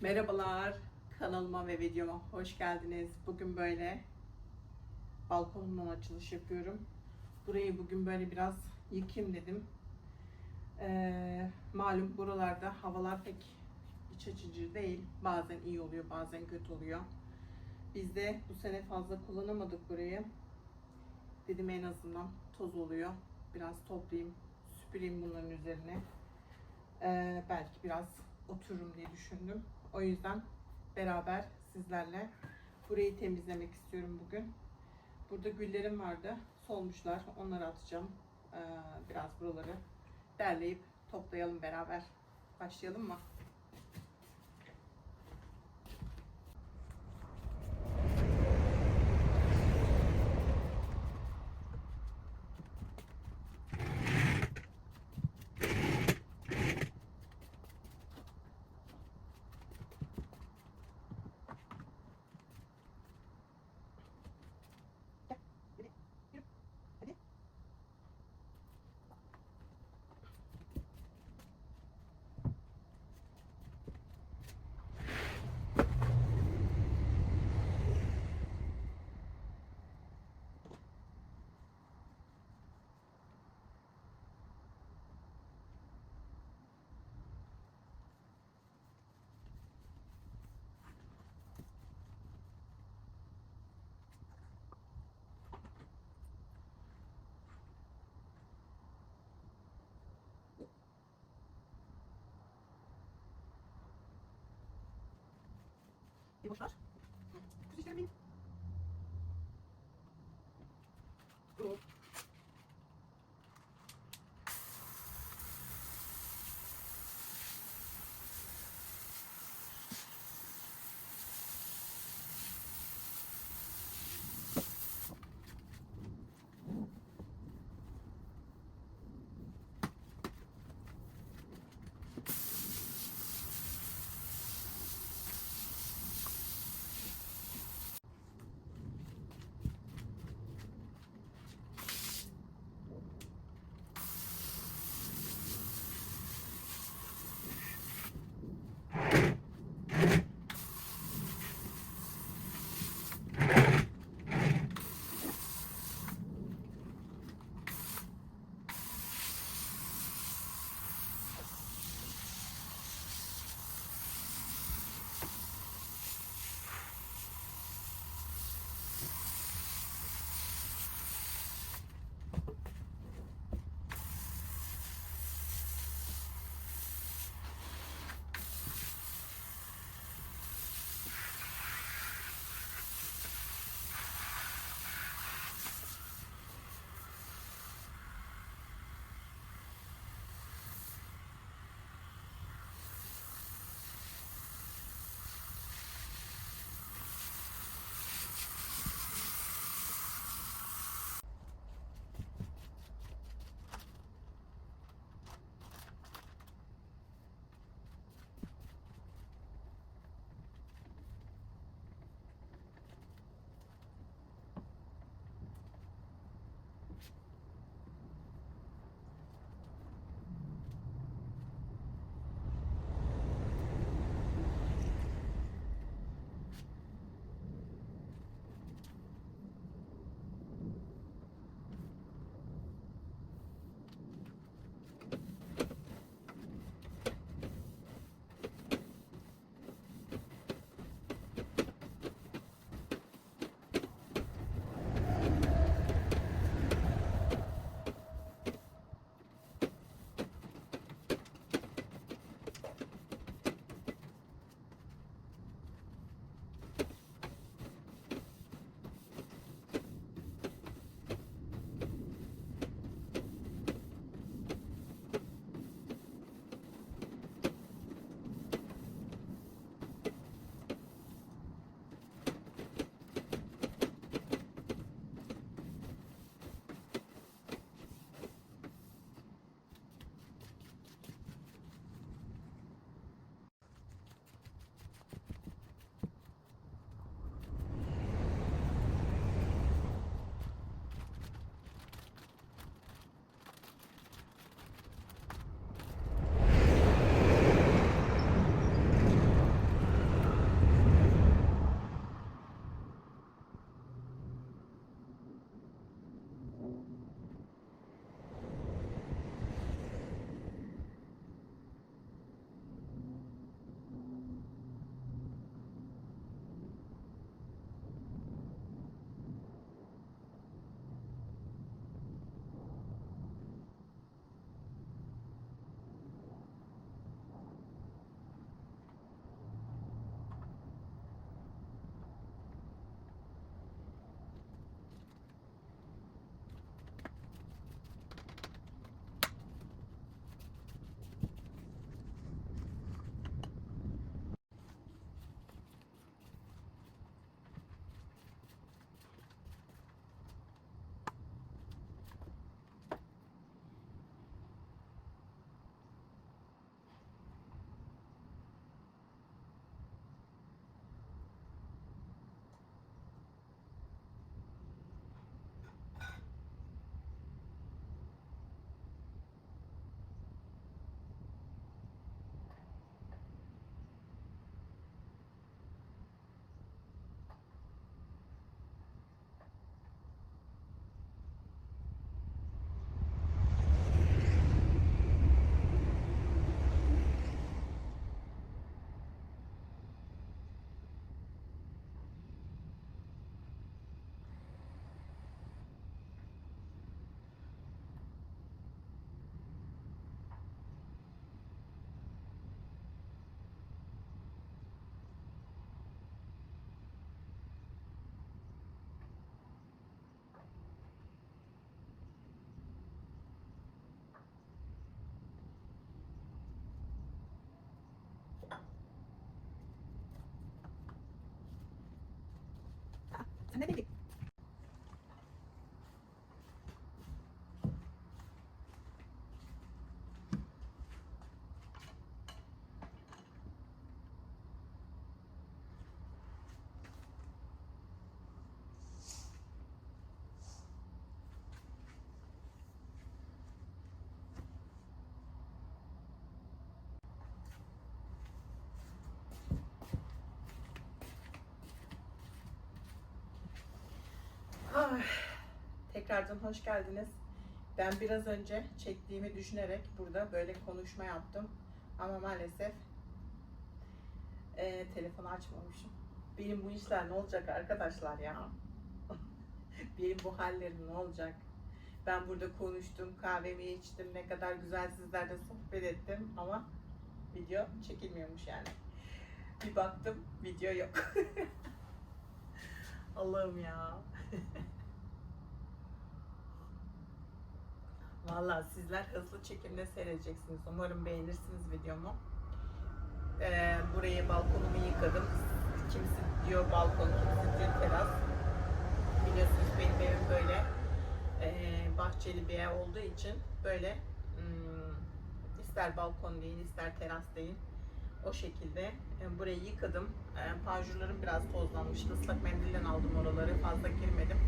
Merhabalar, kanalıma ve videoma hoş geldiniz. Bugün böyle balkonumdan açılış yapıyorum. Burayı bugün böyle biraz yıkayayım dedim. Ee, malum buralarda havalar pek iç açıcı değil. Bazen iyi oluyor, bazen kötü oluyor. Biz de bu sene fazla kullanamadık burayı. Dedim en azından toz oluyor. Biraz toplayayım, süpüreyim bunların üzerine. Ee, belki biraz otururum diye düşündüm. O yüzden beraber sizlerle burayı temizlemek istiyorum bugün. Burada güllerim vardı. Solmuşlar. Onları atacağım. Ee, biraz buraları derleyip toplayalım beraber. Başlayalım mı? ¿Y vosotros? Ay, tekrardan hoş geldiniz. Ben biraz önce çektiğimi düşünerek burada böyle konuşma yaptım. Ama maalesef eee telefonu açmamışım. Benim bu işler ne olacak arkadaşlar ya? Benim bu hallerim ne olacak? Ben burada konuştum, kahvemi içtim, ne kadar güzel sizlerle sohbet ettim ama video çekilmiyormuş yani. Bir baktım video yok. Allah'ım ya. Vallahi sizler hızlı çekimde seyredeceksiniz. Umarım beğenirsiniz videomu. Ee, burayı balkonumu yıkadım. Kimisi diyor balkon, kimisi diyor teras. Biliyorsunuz benim evim böyle ee, bahçeli bir ev olduğu için böyle hmm, ister balkon deyin ister teras deyin o şekilde e, burayı yıkadım. E, panjurlarım biraz tozlanmıştı. Islak mendille aldım oraları. Fazla girmedim.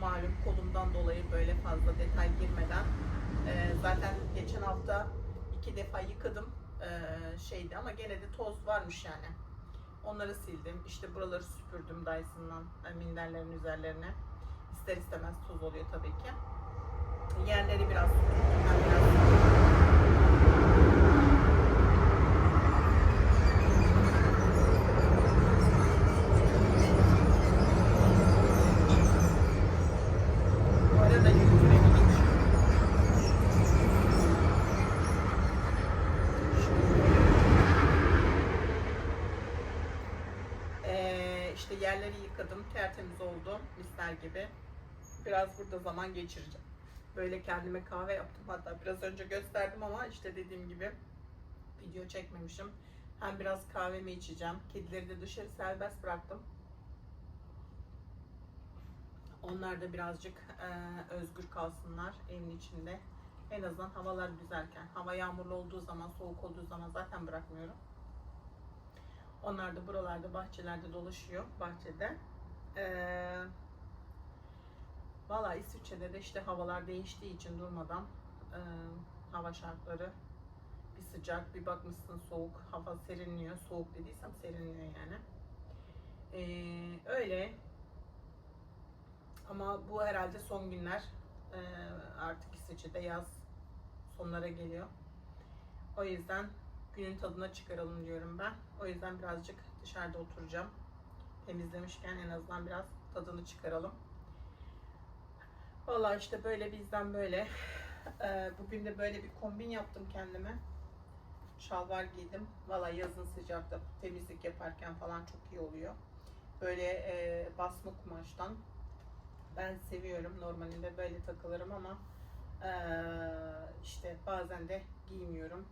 Malum kolumdan dolayı böyle fazla detay girmeden. e, zaten geçen hafta iki defa yıkadım e, şeydi ama gene de toz varmış yani. Onları sildim. İşte buraları süpürdüm Dyson'dan e, minderlerin üzerlerine. İster istemez toz oluyor tabii ki. Yerleri biraz süpürdüm. Ben biraz Bu arada YouTube'a gideyim. Ee, işte yerleri yıkadım, tertemiz oldu, misler gibi. Biraz burada zaman geçireceğim. Böyle kendime kahve yaptım hatta biraz önce gösterdim ama işte dediğim gibi video çekmemişim. Hem biraz kahvemi içeceğim. Kedileri de dışarı serbest bıraktım. Onlar da birazcık e, özgür kalsınlar evin içinde. En azından havalar güzelken. Hava yağmurlu olduğu zaman, soğuk olduğu zaman zaten bırakmıyorum. Onlar da buralarda, bahçelerde dolaşıyor. Bahçede. Ee, Valla İsviçre'de de işte havalar değiştiği için durmadan e, hava şartları bir sıcak, bir bakmışsın soğuk, hava serinliyor. Soğuk dediysem serinliyor yani. Ee, öyle. Ama bu herhalde son günler e, artık İsviçre'de yaz sonlara geliyor. O yüzden günün tadına çıkaralım diyorum ben. O yüzden birazcık dışarıda oturacağım. Temizlemişken en azından biraz tadını çıkaralım. Vallahi işte böyle bizden böyle. Ee, bugün de böyle bir kombin yaptım kendime. Şalvar giydim. Vallahi yazın sıcakta temizlik yaparken falan çok iyi oluyor. Böyle e, basma kumaştan. Ben seviyorum. Normalinde böyle takılırım ama e, işte bazen de giymiyorum.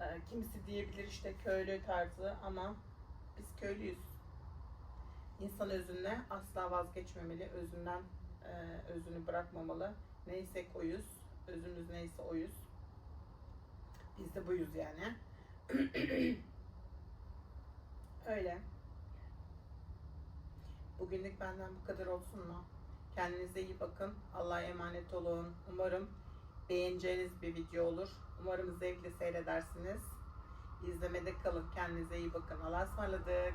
E, kimisi diyebilir işte köylü tarzı ama biz köylüyüz. İnsan özüne asla vazgeçmemeli. Özünden e, özünü bırakmamalı. Neyse oyuz. Özümüz neyse oyuz. Biz de buyuz yani. Öyle. Bugünlük benden bu kadar olsun mu? Kendinize iyi bakın. Allah'a emanet olun. Umarım beğeneceğiniz bir video olur. Umarım zevkle seyredersiniz. İzlemede kalın. Kendinize iyi bakın. Allah'a ısmarladık.